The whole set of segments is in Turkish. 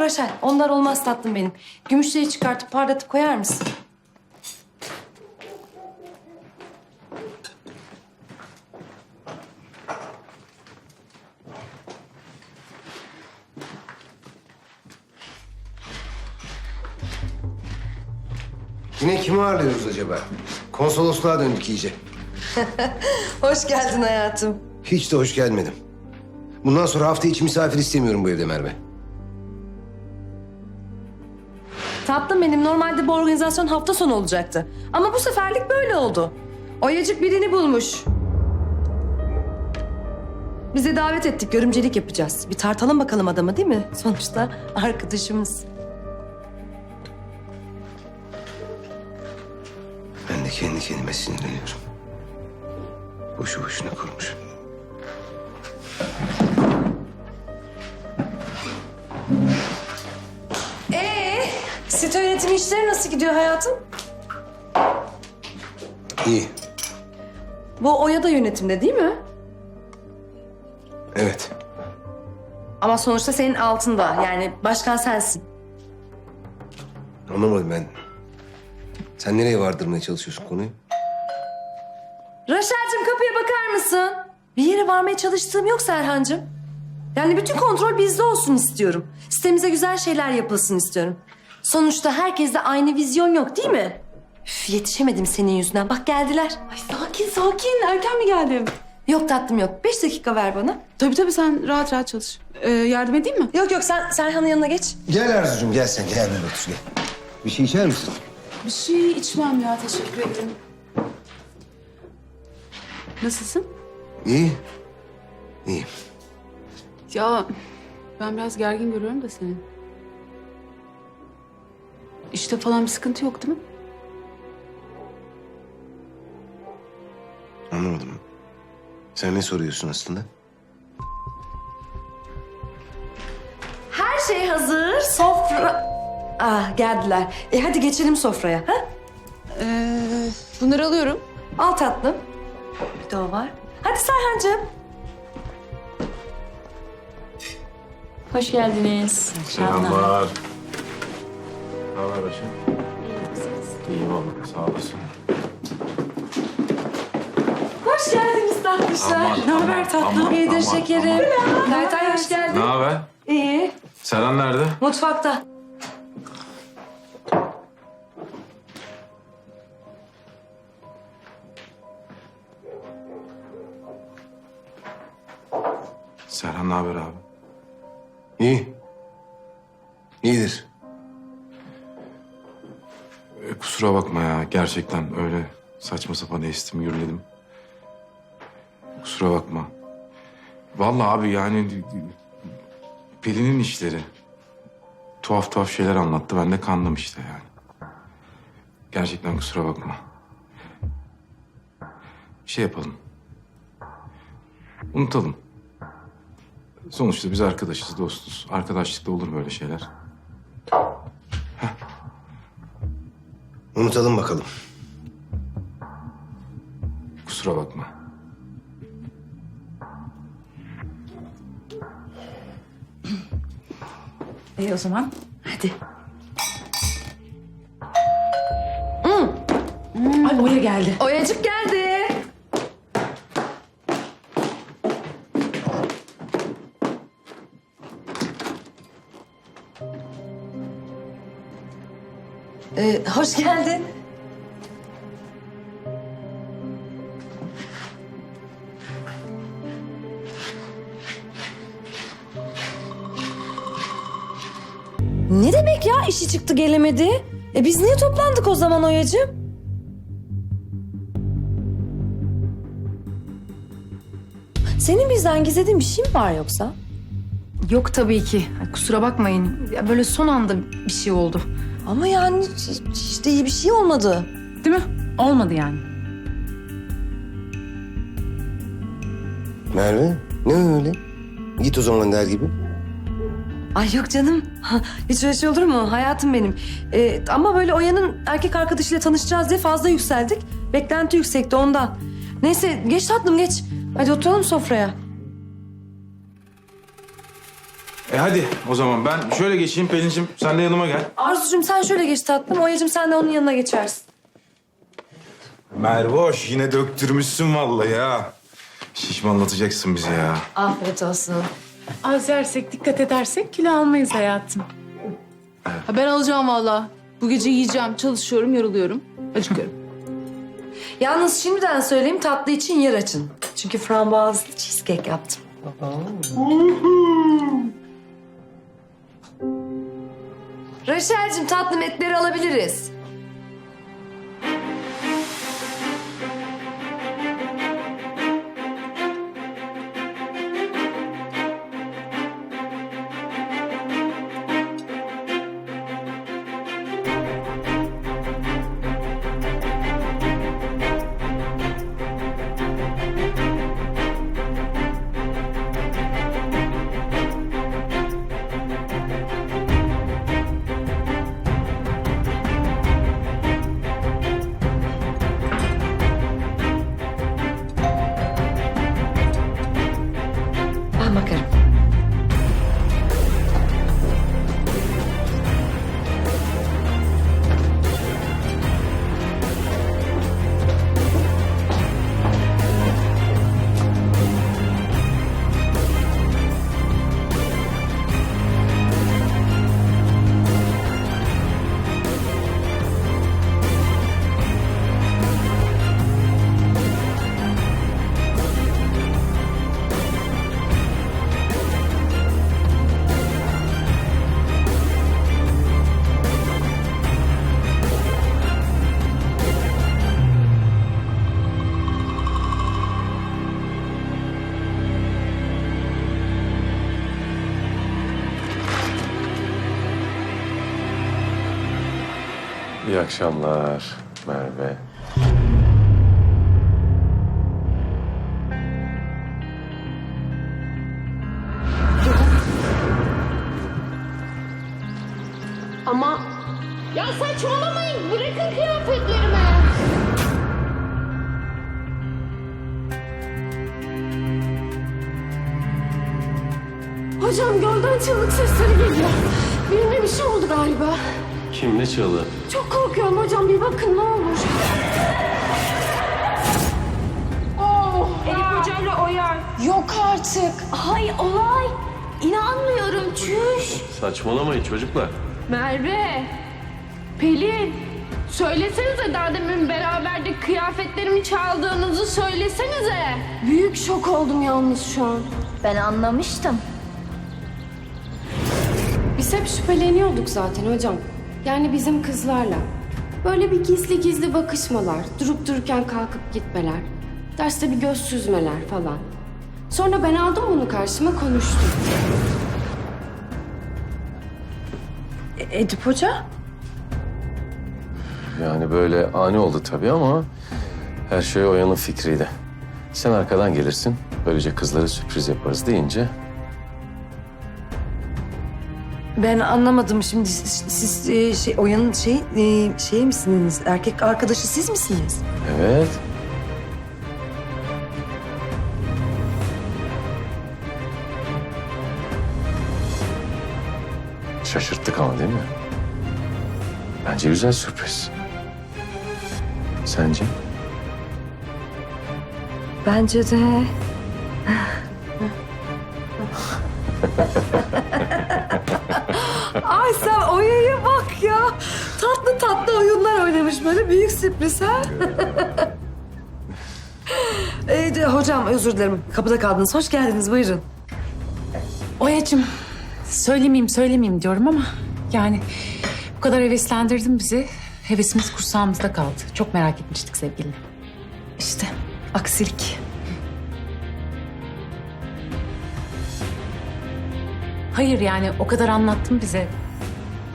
Yok Raşel. Onlar olmaz tatlım benim. Gümüşleri çıkartıp parlatıp koyar mısın? Yine kimi ağırlıyoruz acaba? Konsolosluğa döndük iyice. Hoş geldin hayatım. Hiç de hoş gelmedim. Bundan sonra hafta içi misafir istemiyorum bu evde Merve. Tatlım benim normalde bu organizasyon hafta sonu olacaktı. Ama bu seferlik böyle oldu. Oyacık birini bulmuş. Bize davet ettik, görümcelik yapacağız. Bir tartalım bakalım adamı değil mi? Sonuçta arkadaşımız. Ben de kendi kendime sinirleniyorum. Boşu boşuna kurmuş. Site yönetimi işleri nasıl gidiyor hayatım? İyi. Bu Oya da yönetimde değil mi? Evet. Ama sonuçta senin altında. Yani başkan sensin. Anlamadım ben. Sen nereye vardırmaya çalışıyorsun konuyu? Raşel'cim kapıya bakar mısın? Bir yere varmaya çalıştığım yok Serhancığım. Yani bütün kontrol bizde olsun istiyorum. Sitemize güzel şeyler yapılsın istiyorum. Sonuçta herkeste aynı vizyon yok değil mi? Üf, yetişemedim senin yüzünden. Bak geldiler. Ay sakin sakin. Erken mi geldim? Yok tatlım yok. Beş dakika ver bana. Tabii tabii sen rahat rahat çalış. Ee, yardım edeyim mi? Yok yok sen Serhan'ın yanına geç. Gel Arzucuğum gel sen gel gel otur gel. Bir şey içer misin? Bir şey içmem ya teşekkür ederim. Nasılsın? İyi. İyi. Ya ben biraz gergin görüyorum da seni. İşte falan bir sıkıntı yok değil mi? Anlamadım. Sen ne soruyorsun aslında? Her şey hazır. Sofra... Ah geldiler. E hadi geçelim sofraya. Ha? Ee, bunları alıyorum. Al tatlım. Bir de o var. Hadi Serhancığım. Hoş geldiniz. Selamlar. Ne haber Ayşe? İyi valla sağ olasın. Hoş geldiniz tatlışlar. Ne haber tatlım? İyidir şekerim. Kaytay hoş Ne geldin. haber? İyi. Seren nerede? Mutfakta. Serhan ne haber abi? İyi. İyidir. Kusura bakma ya gerçekten öyle saçma sapan estim gürledim. Kusura bakma. Vallahi abi yani Pelin'in işleri. Tuhaf tuhaf şeyler anlattı ben de kandım işte yani. Gerçekten kusura bakma. Şey yapalım. Unutalım. Sonuçta biz arkadaşız, dostuz. Arkadaşlıkta olur böyle şeyler. Unutalım bakalım. Kusura bakma. İyi o zaman. Hadi. Ay Oya geldi. Oyacık geldi. Ee, hoş geldin. Ne demek ya işi çıktı gelemedi? E biz niye toplandık o zaman Oyacığım? Senin bizden gizlediğin bir şey mi var yoksa? Yok tabii ki. Kusura bakmayın. Ya böyle son anda bir şey oldu. Ama yani işte iyi bir şey olmadı. Değil mi? Olmadı yani. Merve ne öyle? Git o zaman der gibi. Ay yok canım. Hiç öyle şey olur mu? Hayatım benim. Ee, ama böyle Oya'nın erkek arkadaşıyla tanışacağız diye fazla yükseldik. Beklenti yüksekti ondan. Neyse geç tatlım geç. Hadi oturalım sofraya. E hadi o zaman ben şöyle geçeyim Pelin'cim sen de yanıma gel. Arzucuğum sen şöyle geç tatlım. Oya'cığım sen de onun yanına geçersin. Mervoş yine döktürmüşsün vallahi ya. Şişmanlatacaksın bizi ya. Afiyet olsun. Az yersek, dikkat edersek kilo almayız hayatım. Ha, ben alacağım valla. Bu gece yiyeceğim, çalışıyorum, yoruluyorum. Acıkıyorum. Yalnız şimdiden söyleyeyim tatlı için yer açın. Çünkü frambuazlı cheesecake yaptım. Raşel'cim tatlım etleri alabiliriz. İyi akşamlar Merve. Ama ya saçmalamayın bırakın kıyafetlerimi. Hocam gölden çığlık sesleri geliyor. Birine bir şey oldu galiba. Kim ne çalı? Çok korkuyorum hocam bir bakın ne olur. Oh, Elif hocayla Oyer. Yok artık. Hay olay. İnanmıyorum çüş. Saçmalamayın çocuklar. Merve, Pelin, söylesenize daha demin beraberce kıyafetlerimi çaldığınızı söylesenize. Büyük şok oldum yalnız şu an. Ben anlamıştım. Biz hep şüpheleniyorduk zaten hocam. Yani bizim kızlarla. Böyle bir gizli gizli bakışmalar, durup dururken kalkıp gitmeler, derste bir göz süzmeler falan. Sonra ben aldım bunu karşıma konuştum. Edip Hoca? Yani böyle ani oldu tabii ama her şey Oya'nın fikriydi. Sen arkadan gelirsin. Böylece kızlara sürpriz yaparız deyince Ben anlamadım şimdi siz, siz, e, şey Oya'nın şey e, şey misiniz? Erkek arkadaşı siz misiniz? evet Şaşırttık ama değil mi? Bence güzel sürpriz. Sence? Bence de. Ay sen Oya'ya bak ya. Tatlı tatlı oyunlar oynamış böyle büyük sürpriz ha. ee, de, hocam özür dilerim. Kapıda kaldınız. Hoş geldiniz. Buyurun. Oya'cığım, söylemeyeyim söylemeyeyim diyorum ama... Yani bu kadar heveslendirdin bizi. Hevesimiz kursağımızda kaldı. Çok merak etmiştik sevgilim. İşte aksilik. Hayır yani o kadar anlattın bize.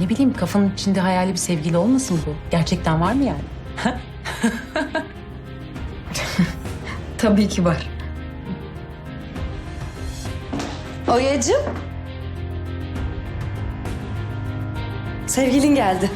Ne bileyim kafanın içinde hayali bir sevgili olmasın bu? Gerçekten var mı yani? Tabii ki var. Oya'cığım. Sevgilin geldi.